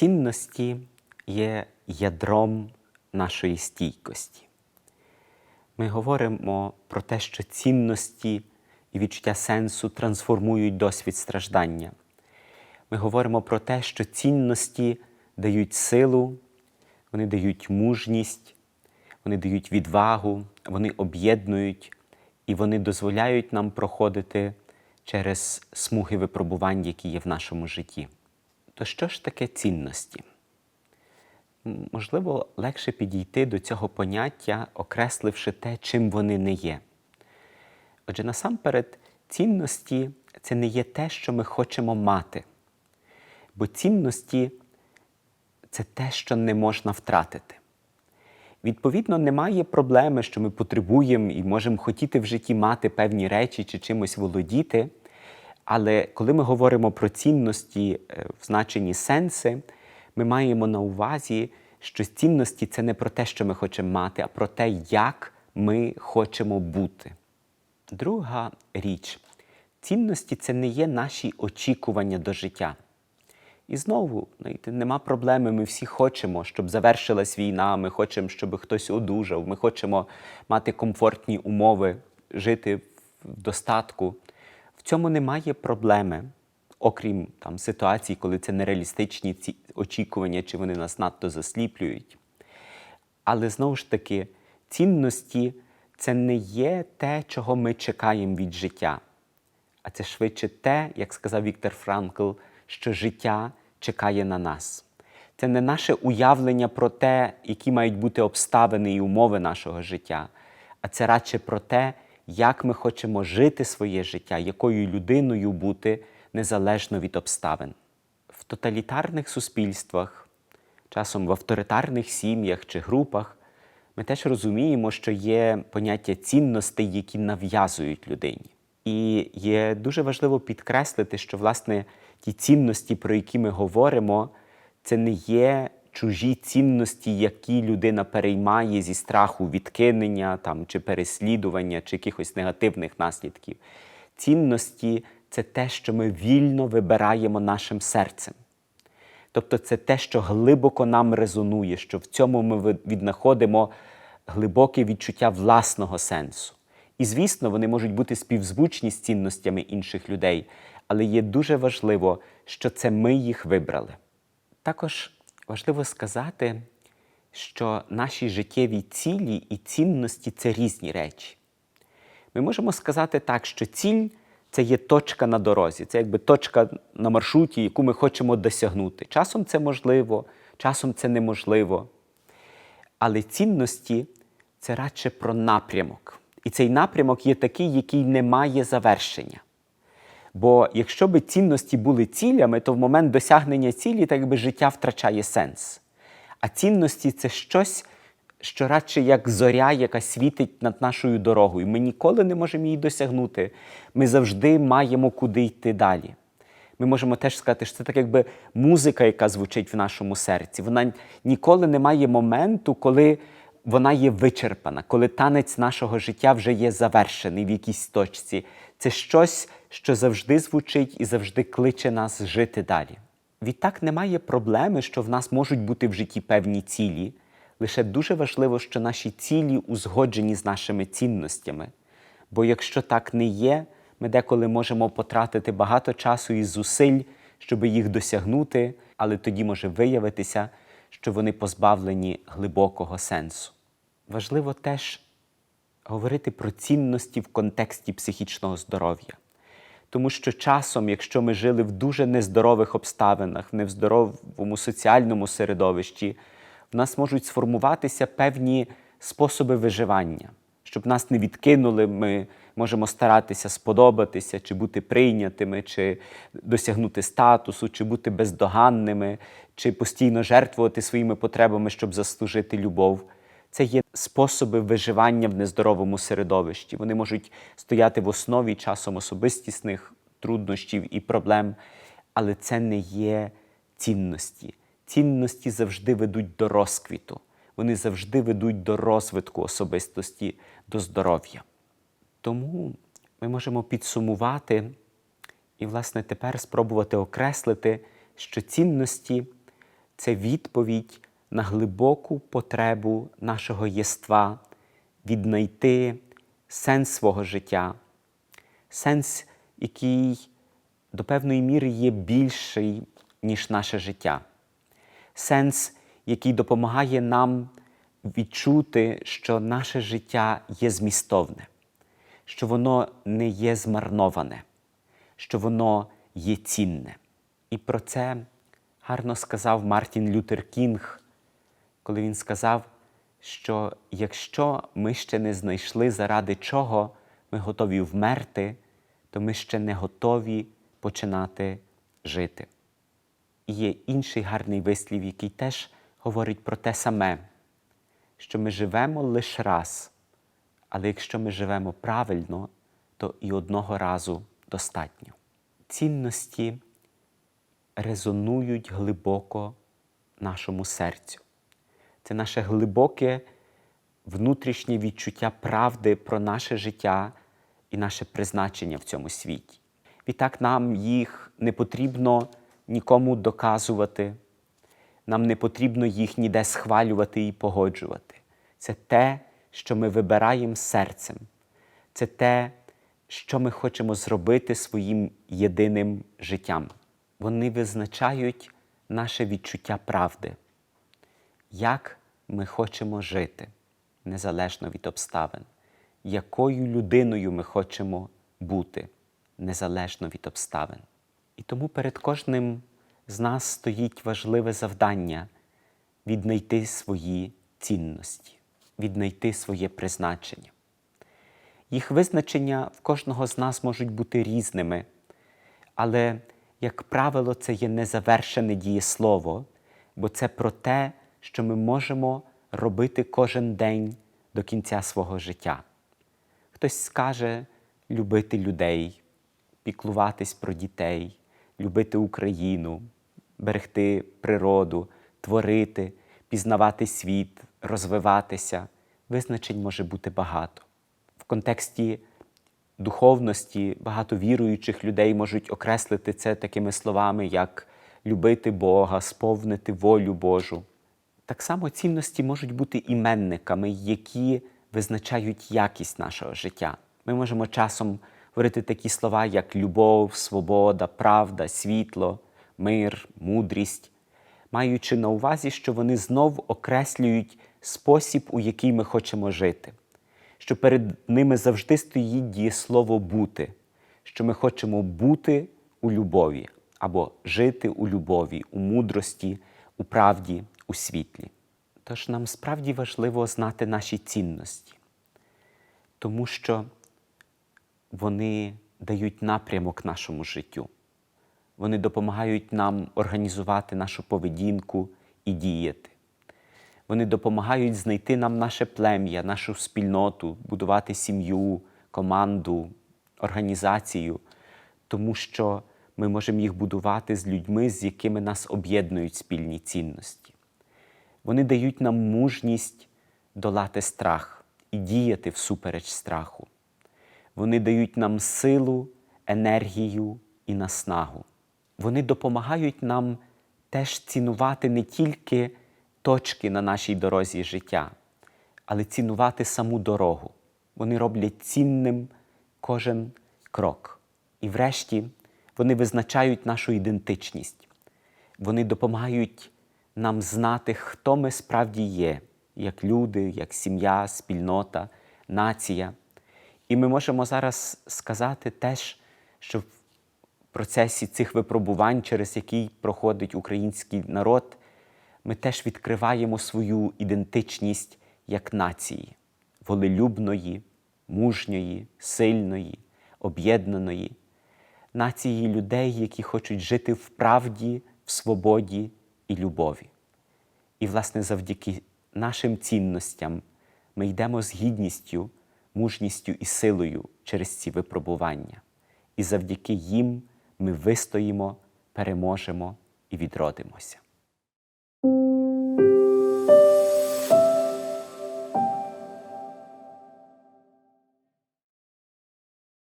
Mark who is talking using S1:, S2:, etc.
S1: Цінності є ядром нашої стійкості. Ми говоримо про те, що цінності і відчуття сенсу трансформують досвід страждання. Ми говоримо про те, що цінності дають силу, вони дають мужність, вони дають відвагу, вони об'єднують і вони дозволяють нам проходити через смуги випробувань, які є в нашому житті. То що ж таке цінності? Можливо, легше підійти до цього поняття, окресливши те, чим вони не є. Отже, насамперед, цінності це не є те, що ми хочемо мати. Бо цінності це те, що не можна втратити. Відповідно, немає проблеми, що ми потребуємо і можемо хотіти в житті мати певні речі чи чимось володіти. Але коли ми говоримо про цінності е, в значенні сенси, ми маємо на увазі, що цінності це не про те, що ми хочемо мати, а про те, як ми хочемо бути. Друга річ цінності це не є наші очікування до життя. І знову, знаєте, нема проблеми. Ми всі хочемо, щоб завершилась війна. Ми хочемо, щоб хтось одужав. Ми хочемо мати комфортні умови, жити в достатку. В цьому немає проблеми, окрім там ситуацій, коли це нереалістичні ці очікування, чи вони нас надто засліплюють. Але знову ж таки, цінності це не є те, чого ми чекаємо від життя, а це швидше те, як сказав Віктор Франкл, що життя чекає на нас. Це не наше уявлення про те, які мають бути обставини і умови нашого життя, а це радше про те, як ми хочемо жити своє життя, якою людиною бути незалежно від обставин. В тоталітарних суспільствах, часом в авторитарних сім'ях чи групах, ми теж розуміємо, що є поняття цінностей, які нав'язують людині. І є дуже важливо підкреслити, що власне ті цінності, про які ми говоримо, це не є чужі цінності, які людина переймає зі страху відкинення там, чи переслідування, чи якихось негативних наслідків. Цінності це те, що ми вільно вибираємо нашим серцем. Тобто це те, що глибоко нам резонує, що в цьому ми віднаходимо глибоке відчуття власного сенсу. І, звісно, вони можуть бути співзвучні з цінностями інших людей, але є дуже важливо, що це ми їх вибрали. Також важливо сказати, що наші життєві цілі і цінності це різні речі. Ми можемо сказати так, що ціль це є точка на дорозі, це якби точка на маршруті, яку ми хочемо досягнути. Часом це можливо, часом це неможливо. Але цінності це радше про напрямок. І цей напрямок є такий, який не має завершення. Бо якщо би цінності були цілями, то в момент досягнення цілі так якби життя втрачає сенс. А цінності це щось, що радше як зоря, яка світить над нашою дорогою. Ми ніколи не можемо її досягнути. Ми завжди маємо куди йти далі. Ми можемо теж сказати, що це так якби музика, яка звучить в нашому серці. Вона ніколи не має моменту, коли вона є вичерпана, коли танець нашого життя вже є завершений в якійсь точці. Це щось, що завжди звучить і завжди кличе нас жити далі. Відтак немає проблеми, що в нас можуть бути в житті певні цілі. Лише дуже важливо, що наші цілі узгоджені з нашими цінностями. Бо якщо так не є, ми деколи можемо потратити багато часу і зусиль, щоб їх досягнути, але тоді може виявитися, що вони позбавлені глибокого сенсу. Важливо теж говорити про цінності в контексті психічного здоров'я. Тому що часом, якщо ми жили в дуже нездорових обставинах, в нездоровому соціальному середовищі, в нас можуть сформуватися певні способи виживання. Щоб нас не відкинули, ми можемо старатися сподобатися, чи бути прийнятими, чи досягнути статусу, чи бути бездоганними, чи постійно жертвувати своїми потребами, щоб заслужити любов. Це є способи виживання в нездоровому середовищі. Вони можуть стояти в основі часом особистісних труднощів і проблем, але це не є цінності. Цінності завжди ведуть до розквіту, вони завжди ведуть до розвитку особистості, до здоров'я. Тому ми можемо підсумувати і, власне, тепер спробувати окреслити, що цінності це відповідь на глибоку потребу нашого єства віднайти сенс свого життя, сенс, який до певної міри є більший, ніж наше життя, сенс, який допомагає нам відчути, що наше життя є змістовне, що воно не є змарноване, що воно є цінне. І про це гарно сказав Мартін Лютер Кінг, коли він сказав, що якщо ми ще не знайшли, заради чого ми готові вмерти, то ми ще не готові починати жити. І є інший гарний вислів, який теж говорить про те саме, що ми живемо лише раз, але якщо ми живемо правильно, то і одного разу достатньо. Цінності резонують глибоко нашому серцю. Це наше глибоке внутрішнє відчуття правди про наше життя і наше призначення в цьому світі. Відтак нам їх не потрібно нікому доказувати, нам не потрібно їх ніде схвалювати і погоджувати. Це те, що ми вибираємо серцем, це те, що ми хочемо зробити своїм єдиним життям. Вони визначають наше відчуття правди, як ми хочемо жити незалежно від обставин, якою людиною ми хочемо бути незалежно від обставин. І тому перед кожним з нас стоїть важливе завдання віднайти свої цінності, віднайти своє призначення. Їх визначення в кожного з нас можуть бути різними, але, як правило, це є незавершене дієслово, бо це про те, що ми можемо робити кожен день до кінця свого життя. Хтось скаже любити людей, піклуватись про дітей, любити Україну, берегти природу, творити, пізнавати світ, розвиватися. Визначень може бути багато. В контексті духовності багато віруючих людей можуть окреслити це такими словами, як любити Бога, сповнити волю Божу. Так само цінності можуть бути іменниками, які визначають якість нашого життя. Ми можемо часом говорити такі слова, як любов, свобода, правда, світло, мир, мудрість, маючи на увазі, що вони знов окреслюють спосіб, у який ми хочемо жити, що перед ними завжди стоїть дієслово бути, що ми хочемо бути у любові або жити у любові, у мудрості, у правді, у світлі. Тож нам справді важливо знати наші цінності, тому що вони дають напрямок нашому життю. Вони допомагають нам організувати нашу поведінку і діяти. Вони допомагають знайти нам наше плем'я, нашу спільноту, будувати сім'ю, команду, організацію, тому що ми можемо їх будувати з людьми, з якими нас об'єднують спільні цінності. Вони дають нам мужність долати страх і діяти всупереч страху. Вони дають нам силу, енергію і наснагу. Вони допомагають нам теж цінувати не тільки точки на нашій дорозі життя, але цінувати саму дорогу. Вони роблять цінним кожен крок. І врешті вони визначають нашу ідентичність. Вони допомагають нам знати, хто ми справді є, як люди, як сім'я, спільнота, нація. І ми можемо зараз сказати теж, що в процесі цих випробувань, через який проходить український народ, ми теж відкриваємо свою ідентичність як нації, волелюбної, мужньої, сильної, об'єднаної, нації людей, які хочуть жити в правді, в свободі і любові. І, власне, завдяки нашим цінностям ми йдемо з гідністю, мужністю і силою через ці випробування. І завдяки їм ми вистоїмо, переможемо і відродимося.